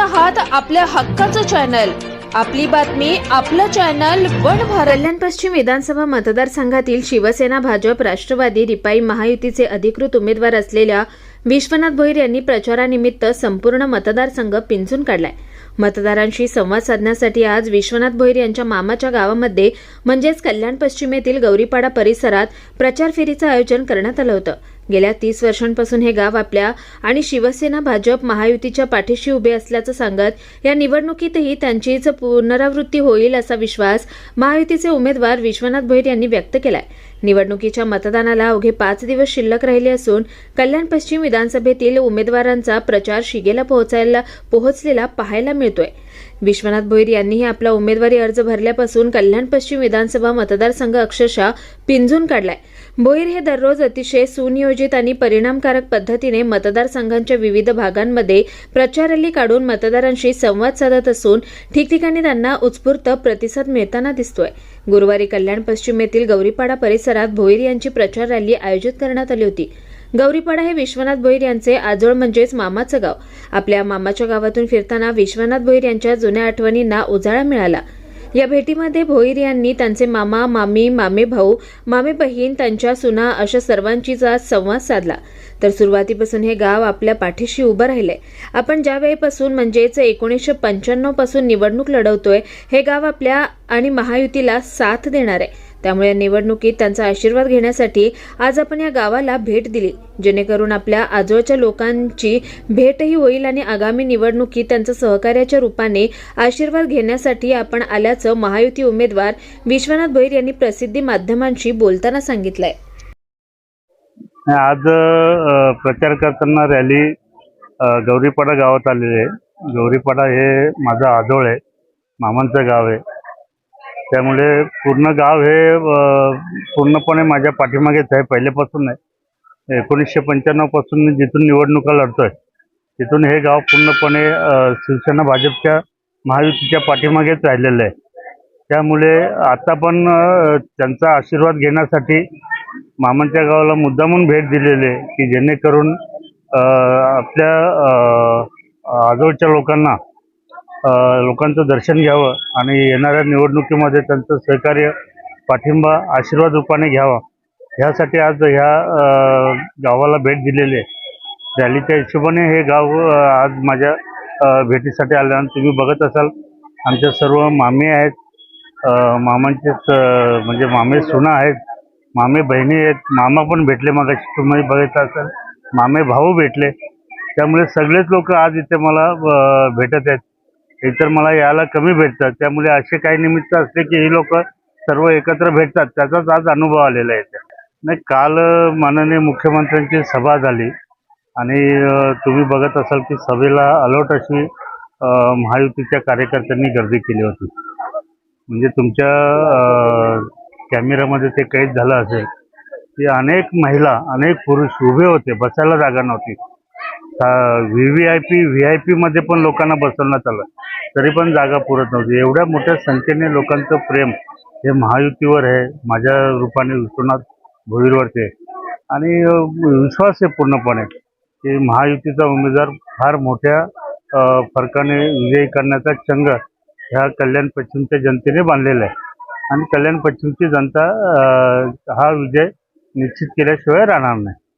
आहात आपल्या हक्काचं चॅनल. आपली बातमी आपलं चॅनल वन भारत. कल्याण पश्चिम विधानसभा मतदारसंघातील शिवसेना भाजप राष्ट्रवादी रिपाई महायुतीचे अधिकृत उमेदवार असलेल्या विश्वनाथ भोईर यांनी प्रचारानिमित्त संपूर्ण मतदारसंघ पिंजून काढलाय. मतदारांशी संवाद साधण्यासाठी आज विश्वनाथ भोईर यांच्या मामाच्या गावामध्ये म्हणजेच कल्याण पश्चिमेतील गौरीपाडा परिसरात प्रचार फेरीचं आयोजन करण्यात आलं होतं. गेल्या तीस वर्षांपासून हे गाव आपल्या आणि शिवसेना भाजप महायुतीच्या पाठीशी उभे असल्याचं सांगत या निवडणुकीतही त्यांचीच पुनरावृत्ती होईल असा विश्वास महायुतीचे उमेदवार विश्वनाथ भोईर यांनी व्यक्त केलाय. निवडणुकीच्या मतदानाला अवघे पाच दिवस शिल्लक राहिले असून कल्याण पश्चिम विधानसभेतील उमेदवारांचा प्रचार शिगेला पोहोचायला पोहोचलेला पाहायला मिळतोय. विश्वनाथ भोईर यांनीही आपला उमेदवारी अर्ज भरल्यापासून कल्याण पश्चिम विधानसभा मतदारसंघ अक्षरशः पिंजून काढलाय. भोईर हे दररोज अतिशय सुनियोजित आणि परिणामकारक पद्धतीने मतदारसंघांच्या विविध भागांमध्ये प्रचार रॅली काढून मतदारांशी संवाद साधत असून ठिकठिकाणी त्यांना उत्स्फूर्त प्रतिसाद मिळताना दिसतोय. गुरुवारी कल्याण पश्चिम येथील गौरीपाडा परिसरात भोईर यांची प्रचार रॅली आयोजित करण्यात आली होती. गौरीपाडा हे विश्वनाथ भोईर यांचे आजोळ म्हणजेच मामाचं गाव. आपल्या मामाच्या गावातून फिरताना विश्वनाथ भोईर यांच्या जुन्या आठवणींना उजाळा मिळाला. या भेटीमध्ये भोईर यांनी त्यांचे मामा मामी मामे भाऊ मामे बहीण त्यांच्या सुना अशा सर्वांची आज संवाद साधला. तर सुरुवातीपासून हे गाव आपल्या पाठीशी उभं राहिलंय. आपण ज्या वेळेपासून म्हणजेच एकोणीसशे पंच्याण्णवपासून निवडणूक लढवतोय हे गाव आपल्या आणि महायुतीला साथ देणार आहे त्यामुळे या निवडणुकीत त्यांचा आशीर्वाद घेण्यासाठी आज आपण या गावाला भेट दिली जेणेकरून आपल्या आजोळच्या लोकांची भेटही होईल आणि आगामी निवडणुकीत त्यांचं सहकार्याच्या रूपाने आशीर्वाद घेण्यासाठी आपण आल्याचं महायुती उमेदवार विश्वनाथ भैर यांनी प्रसिद्धी माध्यमांशी बोलताना सांगितलंय. आज प्रचार करताना रॅली गौरीपाडा गावात आलेली आहे. गौरीपाडा हे माझं आजोळ आहे. मामांचं गाव आहे. त्यामुळे पूर्ण गाव हे पूर्णपणे माझ्या पाठीमागेच आहे पहिल्यापासून आहे एकोणीसशे पंच्याण्णवपासून जिथून निवडणुका लढतो आहे तिथून हे गाव पूर्णपणे शिवसेना भाजपच्या महायुतीच्या पाठीमागेच राहिलेलं आहे. त्यामुळे आता पण त्यांचा आशीर्वाद घेण्यासाठी मामांच्या गावाला मुद्दामून भेट दिलेली आहे की जेणेकरून आपल्या अ, आजोळच्या लोकांना लोकांचं दर्शन घ्यावं आणि येणाऱ्या निवडणुकीमध्ये त्यांचं सहकार्य पाठिंबा आशीर्वाद रूपाने घ्यावा. ह्यासाठी आज ह्या गावाला भेट दिलेली आहे. रॅलीच्या हिशोबाने हे गाव आज माझ्या भेटीसाठी आलं आणि तुम्ही बघत असाल. आमच्या सर्व मामी आहेत. मामांचे मामांचेच म्हणजे मामे सुना आहेत. मामे बहिणी आहेत. मामा पण भेटले मग तुम्ही बघितलं असाल. मामे भाऊ भेटले. त्यामुळे सगळेच लोक आज इथे मला भेटत आहेत. इतर मला यायला कमी भेटतात. त्यामुळे असे काही निमित्त असते की ही लोक सर्व एकत्र भेटतात. त्याचाच आज अनुभव आलेला आहे. नाही काल माननीय मुख्यमंत्र्यांची सभा झाली. आणि तुम्ही बघत असाल की सभेला अलर्ट अशी महायुतीच्या कार्यकर्त्यांनी गर्दी केली होती. म्हणजे तुमच्या कॅमेऱ्यामध्ये ते कैद झालं असेल. की अनेक महिला अनेक पुरुष उभे होते बसायला जागा नव्हती. V V I P V I पीमध्ये पण लोकांना बसवण्यात आलं तरी पण जागा पुरत नव्हती. एवढ्या मोठ्या संख्येने लोकांचं प्रेम हे महायुतीवर आहे. माझ्या रूपाने विश्वनाथ भोईरवरती आहे. आणि विश्वास आहे पूर्णपणे की महायुतीचा उमेदवार फार मोठ्या फरकाने विजयी करण्याचा चंग ह्या कल्याण पश्चिमच्या जनतेने बांधलेला आहे. आणि कल्याण पश्चिमची जनता हा विजय निश्चित केल्याशिवाय राहणार नाही.